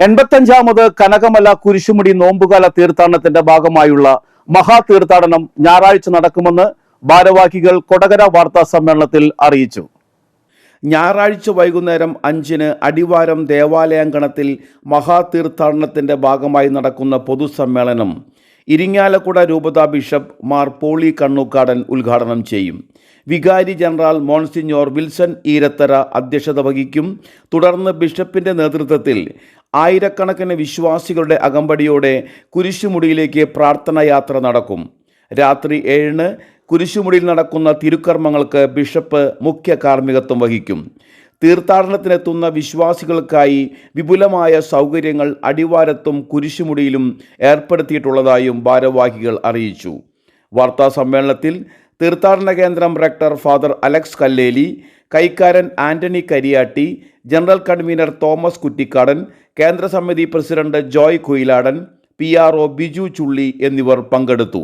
എൺപത്തഞ്ചാമത് കനകമല കുരിശുമുടി നോമ്പുകാല തീർത്ഥാടനത്തിന്റെ ഭാഗമായുള്ള മഹാ തീർത്ഥാടനം ഞായറാഴ്ച നടക്കുമെന്ന് ഭാരവാഹികൾ കൊടകര വാർത്താ സമ്മേളനത്തിൽ അറിയിച്ചു. ഞായറാഴ്ച വൈകുന്നേരം അഞ്ചിന് അടിവാരം ദേവാലയാങ്കണത്തിൽ മഹാതീർത്ഥാടനത്തിന്റെ ഭാഗമായി നടക്കുന്ന പൊതുസമ്മേളനം ഇരിങ്ങാലക്കുട രൂപത ബിഷപ്പ് മാർ പോളി കണ്ണൂക്കാടൻ ഉദ്ഘാടനം ചെയ്യും. വികാരി ജനറൽ മോൺസിഞ്ഞോർ വിൽസൺ ഈരത്തര അധ്യക്ഷത വഹിക്കും. തുടർന്ന് ബിഷപ്പിന്റെ നേതൃത്വത്തിൽ ആയിരക്കണക്കിന് വിശ്വാസികളുടെ അകമ്പടിയോടെ കുരിശുമുടിയിലേക്ക് പ്രാർത്ഥനായാത്ര നടക്കും. രാത്രി ഏഴിന് കുരിശുമുടിയിൽ നടക്കുന്ന തിരുക്കർമ്മങ്ങൾക്ക് ബിഷപ്പ് മുഖ്യ കാർമ്മികത്വം വഹിക്കും. തീർത്ഥാടനത്തിനെത്തുന്ന വിശ്വാസികൾക്കായി വിപുലമായ സൗകര്യങ്ങൾ അടിവാരത്തും കുരിശുമുടിയിലും ഏർപ്പെടുത്തിയിട്ടുള്ളതായും ഭാരവാഹികൾ അറിയിച്ചു. വാർത്താ സമ്മേളനത്തിൽ തീർത്ഥാടന കേന്ദ്രം rector father Alex Kalleli കൈക്കാരൻ Antony Kariyatti general convener Thomas Kuttikkadan കേന്ദ്ര സമിതി president Joy Kuyiladan P R O Biju Chulli എന്നിവർ പങ്കെടുത്തു.